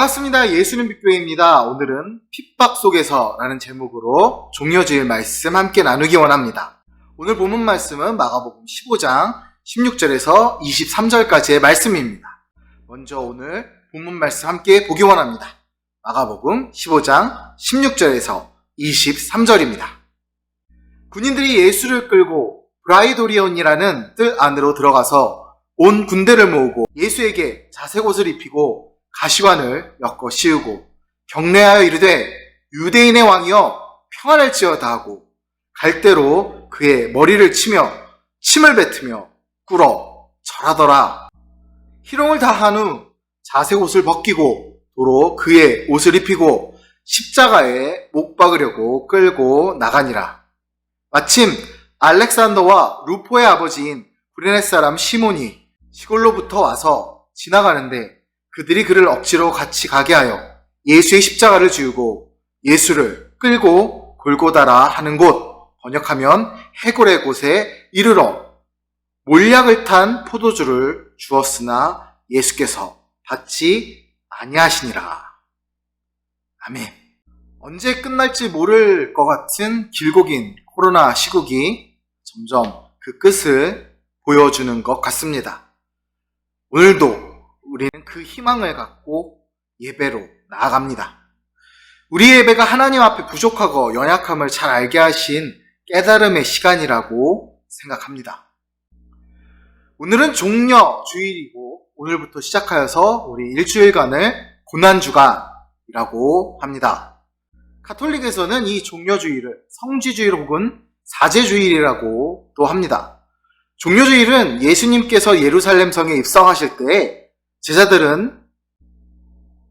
반갑습니다. 예수님 빛교회입니다. 오늘은 핍박 속에서 라는 제목으로 종려주일 말씀 함께 나누기 원합니다. 오늘 본문 말씀은 마가복음 15장 16절에서 23절까지의 말씀입니다. 먼저 오늘 본문 말씀 함께 보기 원합니다. 마가복음 15장 16절에서 23절입니다. 군인들이 예수를 끌고 브라이도리온이라는 뜰 안으로 들어가서 온 군대를 모으고 예수에게 자색 옷을 입히고 가시관을 엮어 씌우고 경례하여 이르되 유대인의 왕이여 평안할지어다 하고 갈대로 그의 머리를 치며 침을 뱉으며 꿇어 절하더라. 희롱을 다한 후 자색 옷을 벗기고 도로 그의 옷을 입히고 십자가에 못 박으려고 끌고 나가니라. 마침 알렉산더와 루포의 아버지인 브레네 사람 시몬이 시골로부터 와서 지나가는데 그들이 그를 억지로 같이 가게 하여 예수의 십자가를 지우고 예수를 끌고 골고다라 하는 곳 번역하면 해골의 곳에 이르러 몰약을 탄 포도주를 주었으나 예수께서 받지 아니하시니라. 아멘. 언제 끝날지 모를 것 같은 길고 긴 코로나 시국이 점점 그 끝을 보여주는 것 같습니다. 오늘도 우리는 그 희망을 갖고 예배로 나아갑니다. 우리 예배가 하나님 앞에 부족하고 연약함을 잘 알게 하신 깨달음의 시간이라고 생각합니다. 오늘은 종려 주일이고 오늘부터 시작하여서 우리 일주일간을 고난주간이라고 합니다. 카톨릭에서는 이 종려주일을 성지주일 혹은 사제주일이라고 또 합니다. 종려주일은 예수님께서 예루살렘 성에 입성하실 때 제자들은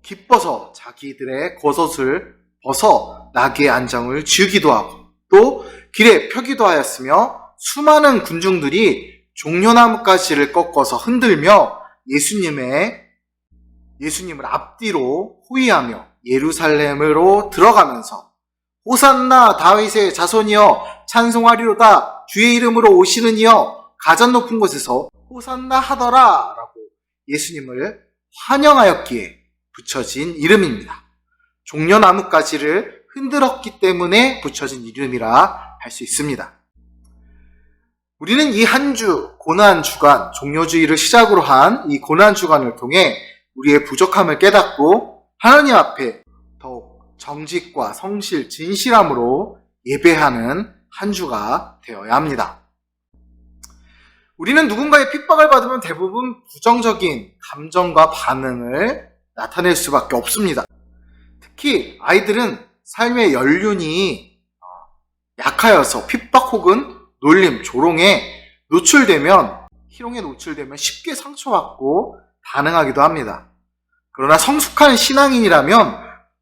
기뻐서 자기들의 겉옷을 벗어 나귀의 안장을 지우기도 하고 또 길에 펴기도 하였으며 수많은 군중들이 종려나무 가지를 꺾어서 흔들며 예수님의 예수님을 앞뒤로 호위하며 예루살렘으로 들어가면서 호산나 다윗의 자손이여 찬송하리로다 주의 이름으로 오시는 이여 가장 높은 곳에서 호산나 하더라 라고 예수님을 환영하였기에 붙여진 이름입니다. 종려나무 가지를 흔들었기 때문에 붙여진 이름이라 할 수 있습니다. 우리는 이 한 주 고난 주간 종려주의를 시작으로 한 이 고난 주간을 통해 우리의 부족함을 깨닫고 하나님 앞에 더욱 정직과 성실, 진실함으로 예배하는 한 주가 되어야 합니다. 우리는 누군가의 핍박을 받으면 대부분 부정적인 감정과 반응을 나타낼 수밖에 없습니다. 특히 아이들은 삶의 연륜이 어, 약하여서 핍박 혹은 놀림, 조롱에 노출되면 희롱에 노출되면 쉽게 상처받고 반응하기도 합니다. 그러나 성숙한 신앙인이라면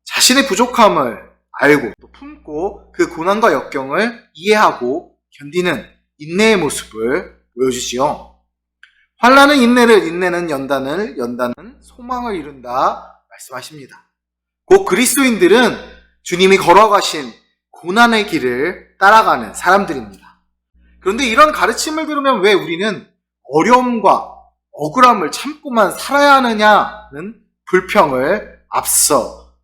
자신의 부족함을 알고 또 품고 그 고난과 역경을 이해하고 견디는 인내의 모습을 보여주지요. 환란은 인내를, 인내는 연단을, 연단은 소망을 이룬다 말씀하십니다. 곧 그리스도인들은 주님이 걸어가신 고난의 길을 따라가는 사람들입니다. 그런데 이런 가르침을 들으면 왜 우리는 어려움과 억울함을 참고만 살아야 하느냐는 불평을 앞서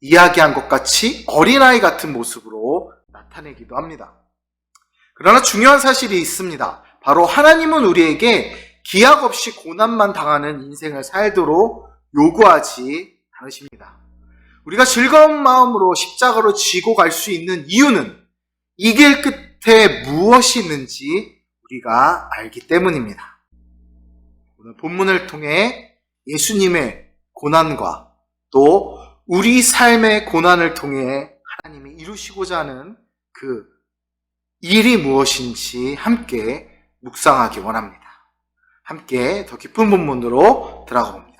이야기한 것 같이 어린아이 같은 모습으로 나타내기도 합니다. 그러나 중요한 사실이 있습니다. 바로 하나님은 우리에게 기약 없이 고난만 당하는 인생을 살도록 요구하지 않으십니다. 우리가 즐거운 마음으로 십자가로 지고 갈 수 있는 이유는 이 길 끝에 무엇이 있는지 우리가 알기 때문입니다. 오늘 본문을 통해 예수님의 고난과 또 우리 삶의 고난을 통해 하나님이 이루시고자 하는 그 일이 무엇인지 함께 묵상하기 원합니다. 함께 더 깊은 본문으로 들어가 봅니다.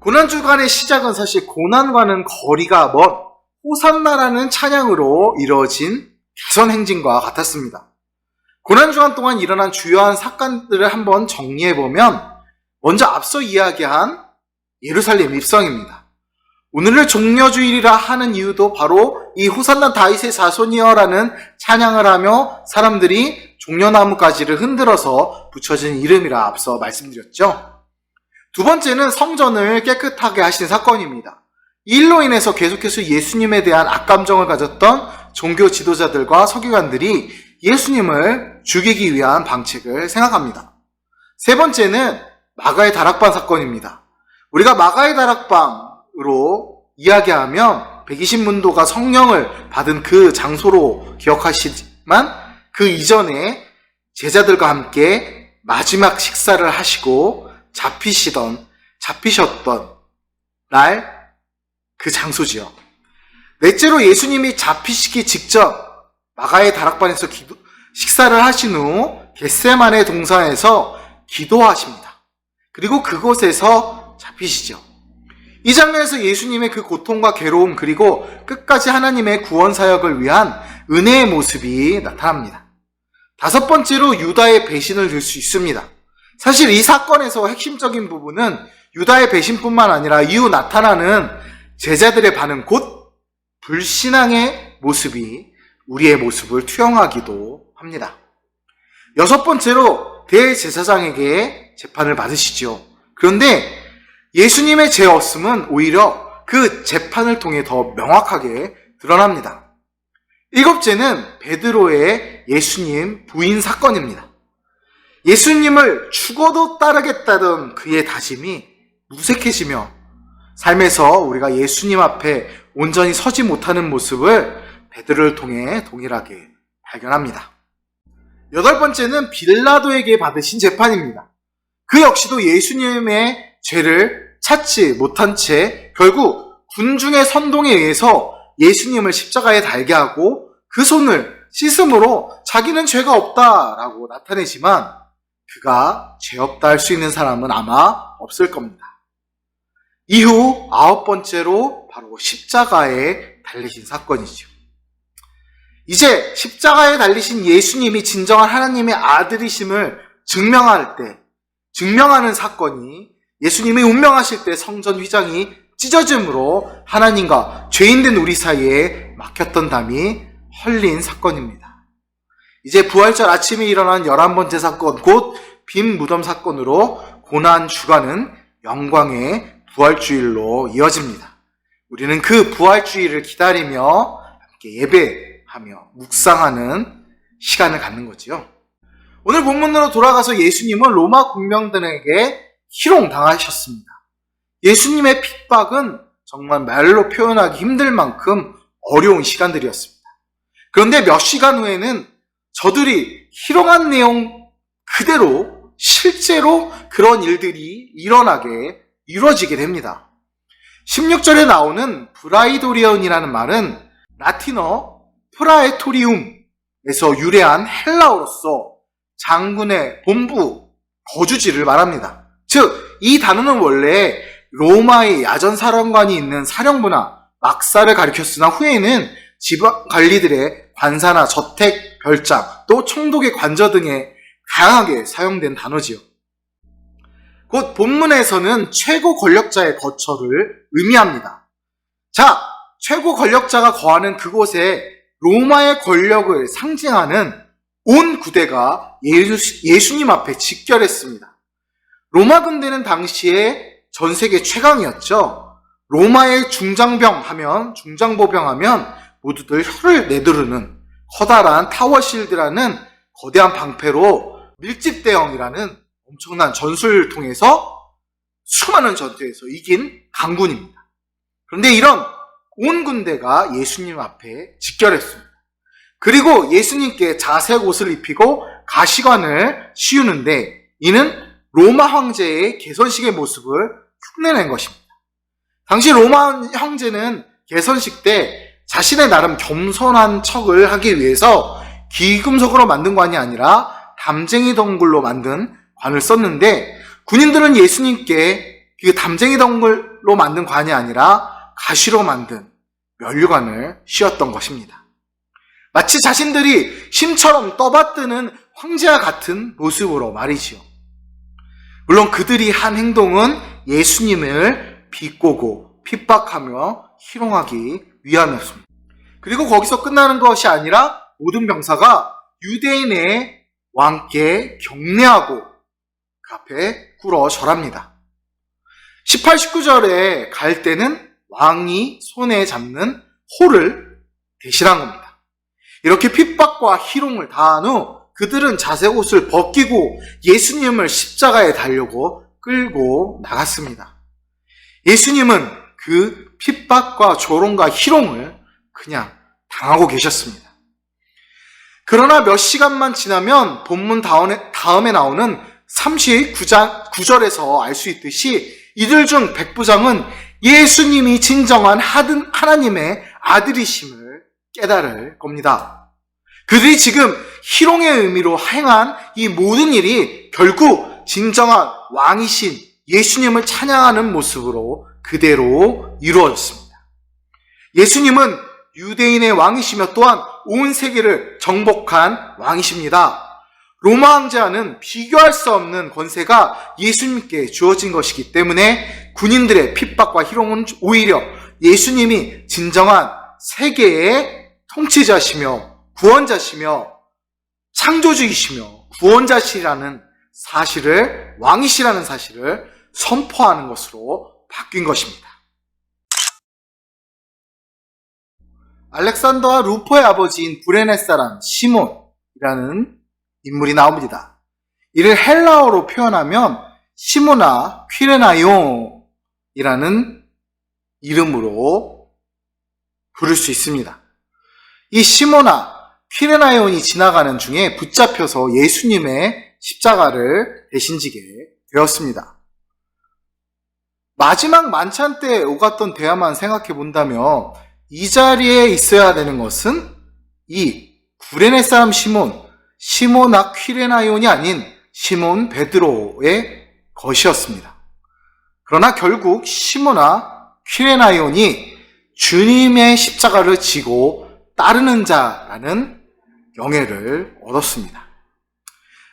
고난주간의 시작은 사실 고난과는 거리가 먼 호산나라는 찬양으로 이루어진 개선 행진과 같았습니다. 고난주간 동안 일어난 주요한 사건들을 한번 정리해보면 먼저 앞서 이야기한 예루살렘 입성입니다. 오늘을 종려주일이라 하는 이유도 바로 이 호산나 다윗의 자손이여라는 찬양을 하며 사람들이 종려나무 가지를 흔들어서 붙여진 이름이라 앞서 말씀드렸죠. 두 번째는 성전을 깨끗하게 하신 사건입니다. 이 일로 인해서 계속해서 예수님에 대한 악감정을 가졌던 종교 지도자들과 서기관들이 예수님을 죽이기 위한 방책을 생각합니다. 세 번째는 마가의 다락방 사건입니다. 우리가 마가의 다락방 으로 이야기하면 120문도가 성령을 받은 그 장소로 기억하시지만 그 이전에 제자들과 함께 마지막 식사를 하시고 잡히시던 잡히셨던 날 그 장소지요. 넷째로 예수님이 잡히시기 직전 마가의 다락방에서 기도, 식사를 하신 후 겟세만의 동산에서 기도하십니다. 그리고 그곳에서 잡히시죠. 이 장면에서 예수님의 그 고통과 괴로움 그리고 끝까지 하나님의 구원 사역을 위한 은혜의 모습이 나타납니다. 다섯 번째로 유다의 배신을 들 수 있습니다. 사실 이 사건에서 핵심적인 부분은 유다의 배신뿐만 아니라 이후 나타나는 제자들의 반응 곧 불신앙의 모습이 우리의 모습을 투영하기도 합니다. 여섯 번째로 대제사장에게 재판을 받으시죠. 그런데 예수님의 죄 없음은 오히려 그 재판을 통해 더 명확하게 드러납니다. 일곱째는 베드로의 예수님 부인 사건입니다. 예수님을 죽어도 따르겠다던 그의 다짐이 무색해지며 삶에서 우리가 예수님 앞에 온전히 서지 못하는 모습을 베드로를 통해 동일하게 발견합니다. 여덟 번째는 빌라도에게 받으신 재판입니다. 그 역시도 예수님의 죄를 찾지 못한 채 결국 군중의 선동에 의해서 예수님을 십자가에 달게 하고 그 손을 씻음으로 자기는 죄가 없다라고 나타내지만 그가 죄 없다 할 수 있는 사람은 아마 없을 겁니다. 이후 아홉 번째로 바로 십자가에 달리신 사건이죠. 이제 십자가에 달리신 예수님이 진정한 하나님의 아들이심을 증명할 때, 증명하는 사건이 예수님이 운명하실 때 성전 휘장이 찢어짐으로 하나님과 죄인된 우리 사이에 막혔던 담이 헐린 사건입니다. 이제 부활절 아침에 일어난 열한 번째 사건, 곧 빈 무덤 사건으로 고난 주간은 영광의 부활주일로 이어집니다. 우리는 그 부활주일을 기다리며 함께 예배하며 묵상하는 시간을 갖는 거지요. 오늘 본문으로 돌아가서 예수님은 로마 군병들에게 희롱당하셨습니다. 예수님의 핍박은 정말 말로 표현하기 힘들 만큼 어려운 시간들이었습니다. 그런데 몇 시간 후에는 저들이 희롱한 내용 그대로 실제로 그런 일들이 일어나게 이루어지게 됩니다. 16절에 나오는 브라이도리언이라는 말은 라틴어 프라에토리움에서 유래한 헬라어로서 장군의 본부, 거주지를 말합니다. 즉, 이 단어는 원래 로마의 야전 사령관이 있는 사령부나 막사를 가리켰으나 후에는 지방 관리들의 관사나 저택, 별장, 또 총독의 관저 등에 다양하게 사용된 단어지요. 곧 본문에서는 최고 권력자의 거처를 의미합니다. 자, 최고 권력자가 거하는 그곳에 로마의 권력을 상징하는 온 구대가 예수, 님 앞에 직결했습니다. 로마 군대는 당시에 전 세계 최강이었죠. 로마의 중장병 하면, 중장보병 하면 모두들 혀를 내두르는 커다란 타워 실드라는 거대한 방패로 밀집 대형이라는 엄청난 전술을 통해서 수많은 전투에서 이긴 강군입니다. 그런데 이런 온 군대가 예수님 앞에 직결했습니다. 그리고 예수님께 자색 옷을 입히고 가시관을 씌우는데 이는 로마 황제의 개선식의 모습을 흉내낸 것입니다. 당시 로마 황제는 개선식 때 자신의 나름 겸손한 척을 하기 위해서 기금속으로 만든 관이 아니라 담쟁이 덩굴로 만든 관을 썼는데 군인들은 예수님께 그 담쟁이 덩굴로 만든 관이 아니라 가시로 만든 면류관을 씌웠던 것입니다. 마치 자신들이 심처럼 떠받드는 황제와 같은 모습으로 말이지요. 물론 그들이 한 행동은 예수님을 비꼬고 핍박하며 희롱하기 위함이었습니다. 그리고 거기서 끝나는 것이 아니라 모든 병사가 유대인의 왕께 경례하고 그 앞에 꿇어 절합니다. 18, 19절에 갈 때는 왕이 손에 잡는 호를 대신한 겁니다. 이렇게 핍박과 희롱을 다한 후 그들은 자색 옷을 벗기고 예수님을 십자가에 달려고 끌고 나갔습니다. 예수님은 그 핍박과 조롱과 희롱을 그냥 당하고 계셨습니다. 그러나 몇 시간만 지나면 본문 다음에, 나오는 39장, 9절에서 알 수 있듯이 이들 중 백부장은 예수님이 진정한 하나님의 아들이심을 깨달을 겁니다. 그들이 지금 희롱의 의미로 행한 이 모든 일이 결국 진정한 왕이신 예수님을 찬양하는 모습으로 그대로 이루어졌습니다. 예수님은 유대인의 왕이시며 또한 온 세계를 정복한 왕이십니다. 로마 황제와는 비교할 수 없는 권세가 예수님께 주어진 것이기 때문에 군인들의 핍박과 희롱은 오히려 예수님이 진정한 세계의 통치자시며 구원자시며 창조주이시며 구원자시라는 사실을 왕이시라는 사실을 선포하는 것으로 바뀐 것입니다. 알렉산더와 루포의 아버지인 브레네 사람 시몬이라는 인물이 나옵니다. 이를 헬라어로 표현하면 시모나 퀴레나용이라는 이름으로 부를 수 있습니다. 이 시모나 퀴레나이온이 지나가는 중에 붙잡혀서 예수님의 십자가를 대신지게 되었습니다. 마지막 만찬 때 오갔던 대화만 생각해 본다면 이 자리에 있어야 되는 것은 이 구레네 사람 시몬, 시몬아 퀴레나이온이 아닌 시몬 베드로의 것이었습니다. 그러나 결국 시몬아 퀴레나이온이 주님의 십자가를 지고 따르는 자라는 영예를 얻었습니다.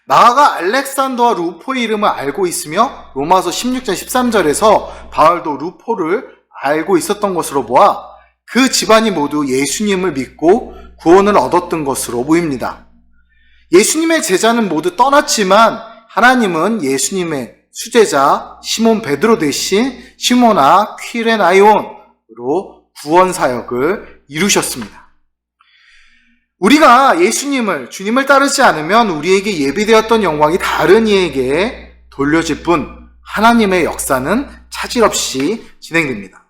나아가 알렉산더와 루포의 이름을 알고 있으며 로마서 16장 13절에서 바울도 루포를 알고 있었던 것으로 보아 그 집안이 모두 예수님을 믿고 구원을 얻었던 것으로 보입니다. 예수님의 제자는 모두 떠났지만 하나님은 예수님의 수제자 시몬 베드로 대신 시모나 퀴레나이온으로 구원 사역을 이루셨습니다. 우리가 예수님을 주님을 따르지 않으면 우리에게 예비되었던 영광이 다른 이에게 돌려질 뿐 하나님의 역사는 차질 없이 진행됩니다.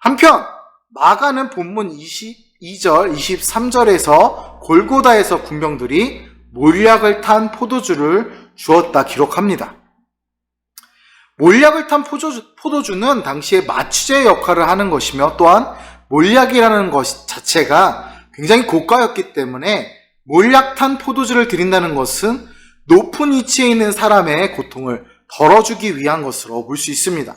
한편 마가는 본문 22절, 23절에서 골고다에서 군병들이 몰약을 탄 포도주를 주었다 기록합니다. 몰약을 탄 포도주, 는 당시에 마취제 역할을 하는 것이며 또한 몰약이라는 것 자체가 굉장히 고가였기 때문에 몰약탄 포도주를 드린다는 것은 높은 위치에 있는 사람의 고통을 덜어주기 위한 것으로 볼 수 있습니다.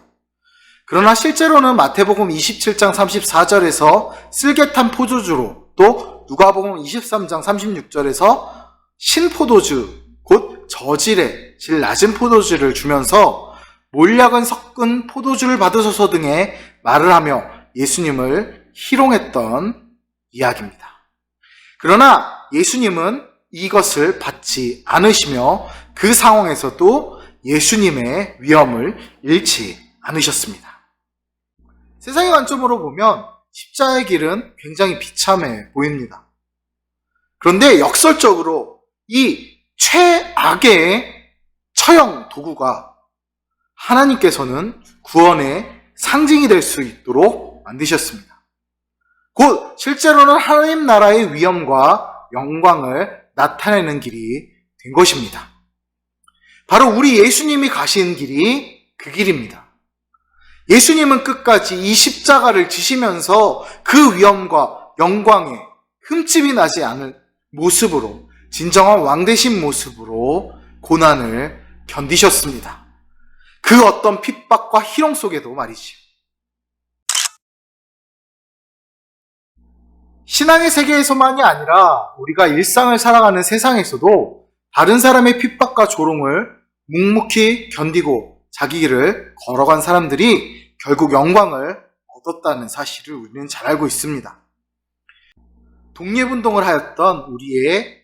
그러나 실제로는 마태복음 27장 34절에서 쓸개탄 포도주로 또 누가복음 23장 36절에서 신포도주 곧 저질의 질 낮은 포도주를 주면서 몰약은 섞은 포도주를 받으소서 등의 말을 하며 예수님을 희롱했던 이야기입니다. 그러나 예수님은 이것을 받지 않으시며 그 상황에서도 예수님의 위험을 잃지 않으셨습니다. 세상의 관점으로 보면 십자의 길은 굉장히 비참해 보입니다. 그런데 역설적으로 이 최악의 처형 도구가 하나님께서는 구원의 상징이 될 수 있도록 만드셨습니다. 곧 실제로는 하나님 나라의 위엄과 영광을 나타내는 길이 된 것입니다. 바로 우리 예수님이 가신 길이 그 길입니다. 예수님은 끝까지 이 십자가를 지시면서 그 위엄과 영광에 흠집이 나지 않을 모습으로 진정한 왕 되신 모습으로 고난을 견디셨습니다. 그 어떤 핍박과 희롱 속에도 말이지 신앙의 세계에서만이 아니라 우리가 일상을 살아가는 세상에서도 다른 사람의 핍박과 조롱을 묵묵히 견디고 자기 길을 걸어간 사람들이 결국 영광을 얻었다는 사실을 우리는 잘 알고 있습니다. 독립운동을 하였던 우리의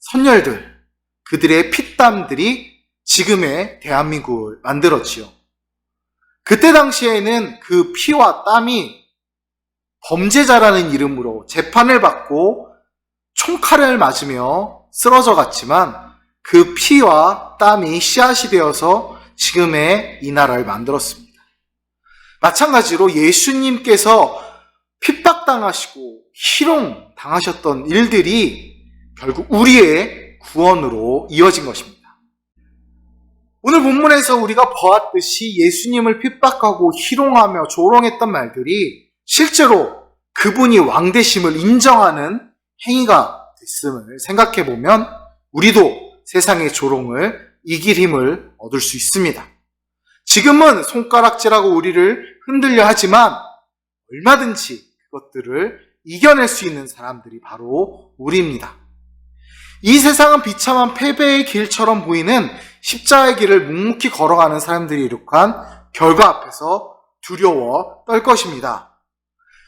선열들, 그들의 피땀들이 지금의 대한민국을 만들었지요. 그때 당시에는 그 피와 땀이 범죄자라는 이름으로 재판을 받고 총칼을 맞으며 쓰러져 갔지만 그 피와 땀이 씨앗이 되어서 지금의 이 나라를 만들었습니다. 마찬가지로 예수님께서 핍박당하시고 희롱 당하셨던 일들이 결국 우리의 구원으로 이어진 것입니다. 오늘 본문에서 우리가 보았듯이 예수님을 핍박하고 희롱하며 조롱했던 말들이 실제로 그분이 왕되심을 인정하는 행위가 됐음을 생각해 보면 우리도 세상의 조롱을 이길 힘을 얻을 수 있습니다. 지금은 손가락질하고 우리를 흔들려 하지만 얼마든지 그것들을 이겨낼 수 있는 사람들이 바로 우리입니다. 이 세상은 비참한 패배의 길처럼 보이는 십자의 길을 묵묵히 걸어가는 사람들이 이룩한 결과 앞에서 두려워 떨 것입니다.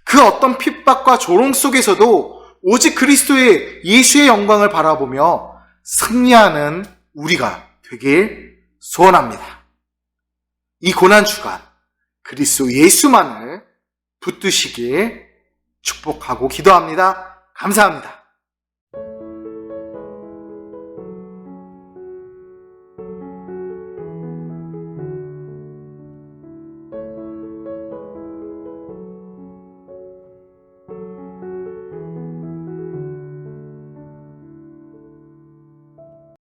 그 어떤 핍박과 조롱 속에서도 오직 그리스도의 예수의 영광을 바라보며 승리하는 우리가 되길 소원합니다. 이 고난 주간 그리스도 예수만을 붙드시길 축복하고 기도합니다. 감사합니다.